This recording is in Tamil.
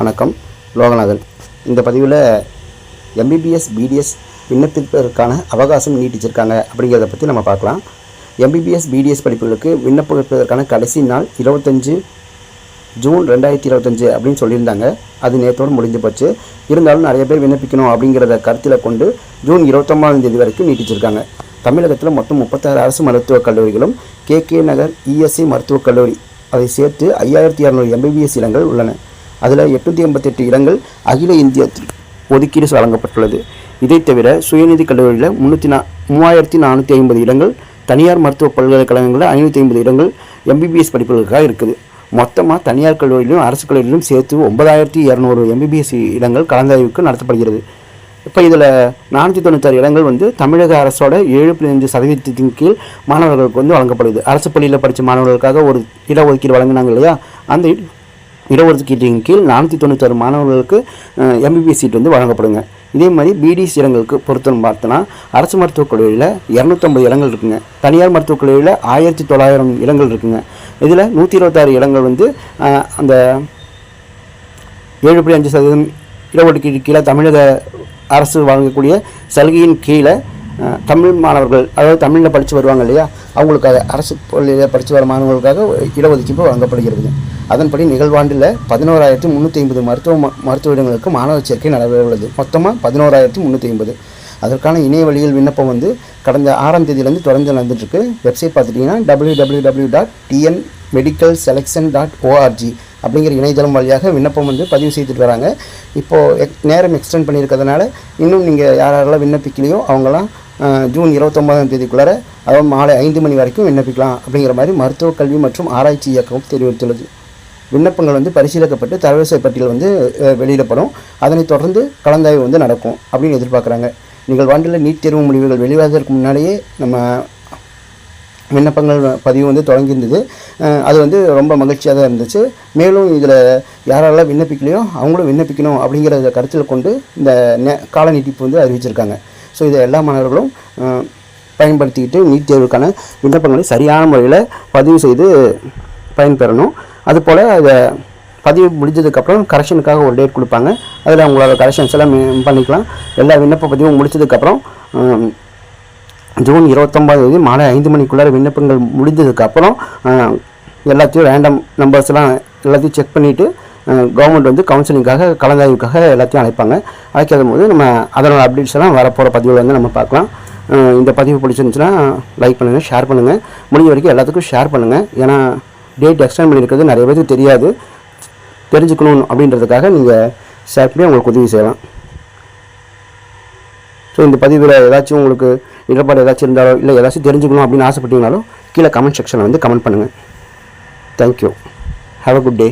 வணக்கம் லோகநாதன். இந்த பதிவில் எம்பிபிஎஸ் பிடிஎஸ் விண்ணப்பிப்பதற்கான அவகாசம் நீட்டிச்சிருக்காங்க அப்படிங்கிறத பற்றி நம்ம பார்க்கலாம். எம்பிபிஎஸ் பிடிஎஸ் படிப்புகளுக்கு விண்ணப்பிப்பதற்கான கடைசி நாள் இருபத்தஞ்சு ஜூன் ரெண்டாயிரத்தி இருபத்தஞ்சு அப்படின்னு சொல்லியிருந்தாங்க. அது நேற்றோடு முடிஞ்சு போச்சு. இருந்தாலும் நிறைய பேர் விண்ணப்பிக்கணும் அப்படிங்கிறத கருத்தில் கொண்டு ஜூன் இருபத்தொம்பதாம் தேதி வரைக்கும் நீட்டிச்சிருக்காங்க. தமிழகத்தில் மொத்தம் முப்பத்தாறு அரசு மருத்துவக் கல்லூரிகளும் கே கே நகர் இஎஸ்சி மருத்துவக் கல்லூரி. அதை சேர்த்து ஐயாயிரத்தி இரநூறு எம்பிபிஎஸ் இடங்கள் உள்ளன. அதில் எட்நூற்றி எண்பத்தெட்டு இடங்கள் அகில இந்திய ஒதுக்கீடு வழங்கப்பட்டுள்ளது. இதைத் தவிர சுயநிதி கல்லூரியில் முந்நூற்றி நா மூவாயிரத்தி நானூற்றி ஐம்பது இடங்கள் தனியார் மருத்துவ பல்கலைக்கழகங்களில் ஐநூற்றி ஐம்பது இடங்கள் எம்பிபிஎஸ் படிப்புகளுக்காக இருக்குது. மொத்தமாக தனியார் கல்லூரியிலும் அரசு கல்லூரியிலும் சேர்த்து ஒன்பதாயிரத்தி இரநூறு எம்பிபிஎஸ் இடங்கள் கலந்தாய்வுக்கு நடத்தப்படுகிறது. இப்போ இதில் நானூற்றி தொண்ணூத்தாறு இடங்கள் வந்து தமிழக அரசோட ஏழு புள்ளி அஞ்சு சதவீதத்தின் கீழ் மாணவர்களுக்கு வந்து வழங்கப்படுது. அரசு பள்ளியில் படித்த மாணவர்களுக்காக ஒரு இடஒதுக்கீடு வழங்கினாங்க இல்லையா? அந்த இடஒதுக்கீட்டின் கீழ் நானூற்றி தொண்ணூத்தாறு மாணவர்களுக்கு எம்பிபிஎஸ் சீட் வந்து வழங்கப்படுங்க. இதே மாதிரி பிடிஎஸ் இடங்களுக்கு பொறுத்தவரை பார்த்தோன்னா அரசு மருத்துவக் கல்லூரியில் இரநூத்தம்பது இடங்கள் இருக்குங்க. தனியார் மருத்துவக் கல்லூரியில் ஆயிரத்தி தொள்ளாயிரம் இடங்கள் இருக்குங்க. இதில் நூற்றி இருபத்தாறு இடங்கள் வந்து அந்த ஏழு புள்ளி அஞ்சு சதவீதம் இடஒதுக்கீடு கீழே தமிழக அரசு வழங்கக்கூடிய சலுகையின் கீழே தமிழ் மாணவர்கள் அதாவது தமிழில் படித்து வருவாங்க இல்லையா அவங்களுக்காக அரசு பள்ளியில் படித்து வர மாணவர்களுக்காக இடஒதுக்கீடு வழங்கப்படுகிறது. அதன்படி நிகழ்வாண்டில் பதினோராயிரத்தி முந்நூற்றி ஐம்பது மருத்துவ மருத்துவ இடங்களுக்கு மாணவர் சேர்க்கை நடைபெற உள்ளது. மொத்தமாக பதினோராயிரத்தி முந்நூற்றி ஐம்பது. அதற்கான இணைய வழியில் விண்ணப்பம் வந்து கடந்த ஆறாம் தேதியிலேருந்து தொடர்ந்து நடந்துட்டுருக்கு. வெப்சைட் பார்த்துட்டிங்கன்னா W W W dot TN medical selection dot ORG அப்படிங்கிற இணையதளம் வழியாக விண்ணப்பம் வந்து பதிவு செய்துட்டு வராங்க. இப்போது எக் நேரம் எக்ஸ்டெண்ட் பண்ணியிருக்கிறதுனால இன்னும் நீங்கள் யார் யாரெல்லாம் விண்ணப்பிக்கலையோ அவங்களாம் ஜூன் இருபத்தொம்பதாம் தேதிக்குள்ளார அதாவது மாலை ஐந்து மணி வரைக்கும் விண்ணப்பிக்கலாம் அப்படிங்கிற மாதிரி மருத்துவக் கல்வி மற்றும் ஆராய்ச்சி இயக்கம் தெரிவித்துள்ளது. விண்ணப்பங்கள் வந்து பரிசீலிக்கப்பட்டு தரவரிசை பட்டியல் வந்து வெளியிடப்படும். அதனைத் தொடர்ந்து கலந்தாய்வு வந்து நடக்கும் அப்படின்னு எதிர்பார்க்குறாங்க. நிகழ்வாண்டில் நீட் தேர்வு முடிவுகள் வெளிவதற்கு முன்னாடியே நம்ம விண்ணப்பங்கள் பதிவு வந்து தொடங்கியிருந்தது. அது வந்து ரொம்ப மகிழ்ச்சியாக தான் இருந்துச்சு. மேலும் இதில் யாரெல்லாம் விண்ணப்பிக்கலையோ அவங்களும் விண்ணப்பிக்கணும் அப்படிங்கிறத கருத்தில் கொண்டு இந்த நே கால நீட்டிப்பு வந்து அறிவிச்சிருக்காங்க. ஸோ இதை எல்லா மாணவர்களும் பயன்படுத்திக்கிட்டு நீட் தேர்வுக்கான விண்ணப்பங்களை சரியான முறையில் பதிவு செய்து பயன்பெறணும். அதுபோல் அதை பதிவு முடிஞ்சதுக்கப்புறம் கரெக்ஷனுக்காக ஒரு டேட் கொடுப்பாங்க. அதில் அவங்களோட கரெக்ஷன்ஸ் எல்லாம் பண்ணிக்கலாம். எல்லா விண்ணப்ப பதிவும் முடிச்சதுக்கப்புறம் ஜூன் இருபத்தொம்பது தேதி மாலை ஐந்து மணிக்குள்ளார விண்ணப்பங்கள் முடிந்ததுக்கப்புறம் எல்லாத்தையும் ரேண்டம் நம்பர்ஸ்லாம் எல்லாத்தையும் செக் பண்ணிவிட்டு கவர்மெண்ட் வந்து கவுன்சிலிங்காக கலந்தாய்வுக்காக எல்லாத்தையும் அழைப்பாங்க. அழைக்காத போது நம்ம அதனோட அப்டேட்ஸ் எல்லாம் வரப்போகிற பதிவில் வந்து நம்ம பார்க்கலாம். இந்த பதிவு பிடிச்சிருந்துச்சுன்னா லைக் பண்ணுங்கள் ஷேர் பண்ணுங்கள் முடிஞ்ச வரைக்கும் எல்லாத்துக்கும் ஷேர் பண்ணுங்கள் ஏன்னா டேட் எக்ஸ்டெண்ட் பண்ணியிருக்கிறது நிறைய பேருக்கு தெரியாது. தெரிஞ்சுக்கணும் அப்படின்றதுக்காக நீங்கள் ஷேர் பண்ணி உங்களுக்கு உதவி செய்யலாம். ஸோ இந்த பதிவில் ஏதாச்சும் உங்களுக்கு இடர்பாடு ஏதாச்சும் இருந்தாலோ இல்லை ஏதாச்சும் தெரிஞ்சுக்கணும் அப்படின்னு ஆசைப்பட்டீங்கனாலும் கீழே கமெண்ட் செக்ஷனில் வந்து கமெண்ட் பண்ணுங்கள் thank you have a good day